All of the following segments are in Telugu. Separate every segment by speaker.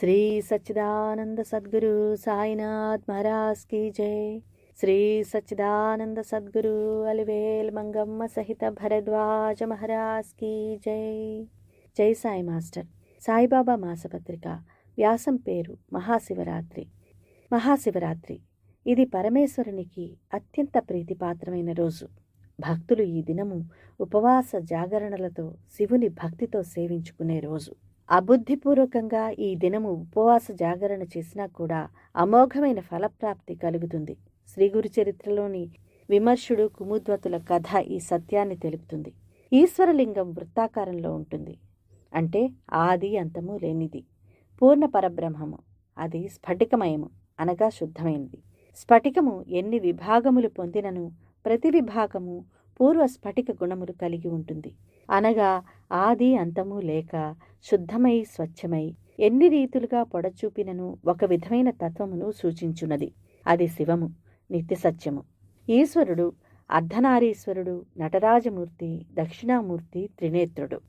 Speaker 1: శ్రీ సచ్చిదానంద సద్గురు సాయినాథ్ మహారాజ్ కీ జై. శ్రీ సచ్చిదానంద సద్గురు అలివేల్ మంగమ్మ సహిత భరద్వాజ మహారాజ్ కీ జై. జై సాయి మాస్టర్. సాయిబాబా మాసపత్రిక. వ్యాసం పేరు మహాశివరాత్రి. మహాశివరాత్రి. ఇది పరమేశ్వరునికి అత్యంత ప్రీతిపాత్రమైన రోజు. భక్తులు ఈ దినము ఉపవాస జాగరణలతో శివుని భక్తితో సేవించుకునే రోజు. అబుద్ధిపూర్వకంగా ఈ దినము ఉపవాస జాగరణ చేసినా కూడా అమోఘమైన ఫలప్రాప్తి కలుగుతుంది. శ్రీ గురు చరిత్రలోని విమర్శుడు కుముద్వతుల కథ ఈ సత్యాన్ని తెలుపుతుంది. ఈశ్వరలింగం వృత్తాకారంలో ఉంటుంది. అంటే ఆది అంతము లేనిది. పూర్ణ పరబ్రహ్మము. అది స్ఫటికమయము అనగా శుద్ధమైనది. స్ఫటికము ఎన్ని విభాగములు పొందినను ప్రతి విభాగము పూర్వ స్ఫటిక గుణములు కలిగి ఉంటుంది. అనగా ఆది అంతము లేక శుద్ధమై స్వచ్ఛమై ఎన్ని రీతులుగా పొడచూపినను ఒక విధమైన తత్వమును సూచించున్నది అది శివము నిత్య సత్యము. ఈశ్వరుడు అర్ధనారీశ్వరుడు నటరాజమూర్తి దక్షిణామూర్తి త్రినేత్రుడు.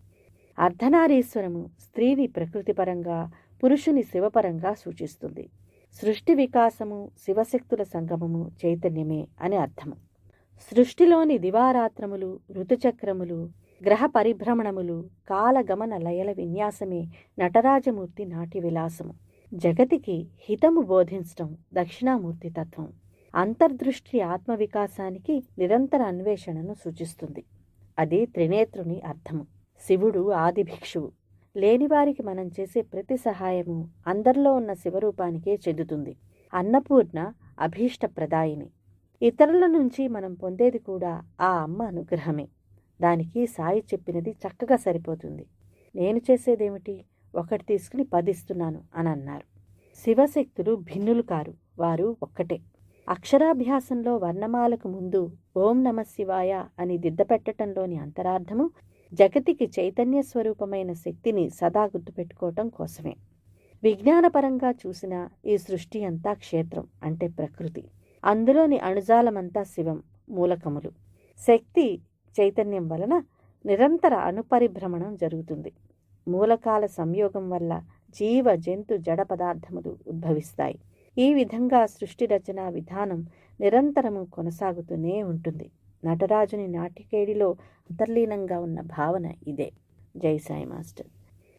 Speaker 1: అర్ధనారీశ్వరము స్త్రీని ప్రకృతిపరంగా పురుషుని శివపరంగా సూచిస్తుంది. సృష్టి వికాసము శివశక్తుల సంగమము చైతన్యమే అని అర్థము. సృష్టిలోని దివారాత్రములు ఋతుచక్రములు గ్రహ పరిభ్రమణములు కాలగమన లయల విన్యాసమే నటరాజమూర్తి నాట్య విలాసము. జగతికి హితము బోధించటం దక్షిణామూర్తి తత్వం. అంతర్దృష్టి ఆత్మవికాసానికి నిరంతర అన్వేషణను సూచిస్తుంది. అది త్రినేత్రుని అర్థము. శివుడు ఆది భిక్షువు. లేనివారికి మనం చేసే ప్రతి సహాయము అందరిలో ఉన్న శివరూపానికే చెందుతుంది. అన్నపూర్ణ అభీష్టప్రదాయిని. ఇతరుల నుంచి మనం పొందేది కూడా ఆ అమ్మ అనుగ్రహమే. దానికి సాయి చెప్పినది చక్కగా సరిపోతుంది. నేను చేసేదేమిటి? ఒకటి తీసుకుని పదిస్తున్నాను అని అన్నారు. శివశక్తులు భిన్నులు కారు. వారు ఒక్కటే. అక్షరాభ్యాసంలో వర్ణమాలకు ముందు ఓం నమ శివాయ అని దిద్దపెట్టడంలోని అంతరార్థము జగతికి చైతన్య స్వరూపమైన శక్తిని సదా గుర్తుపెట్టుకోవటం కోసమే. విజ్ఞానపరంగా చూసిన ఈ సృష్టి అంతా క్షేత్రం అంటే ప్రకృతి. అందులోని అణుజాలమంతా శివం మూలకములు. శక్తి చైతన్యం వలన నిరంతర అణుపరిభ్రమణం జరుగుతుంది. మూలకాల సంయోగం వల్ల జీవ జంతు జడ పదార్థములు ఉద్భవిస్తాయి. ఈ విధంగా సృష్టి రచన విధానం నిరంతరము కొనసాగుతూనే ఉంటుంది. నటరాజుని నాటికేడిలో అంతర్లీనంగా ఉన్న భావన ఇదే. జై సాయి మాస్టర్.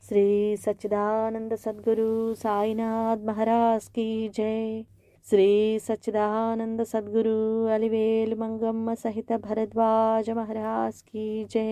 Speaker 1: శ్రీ సచ్చిదానంద సద్గురు సాయినాథ్ మహారాజ్ కీ జై. శ్రీ సచ్చిదానంద సద్గురు అలివేలు మంగమ్మ సహిత భరద్వాజ మహారాజ్ కీ జై.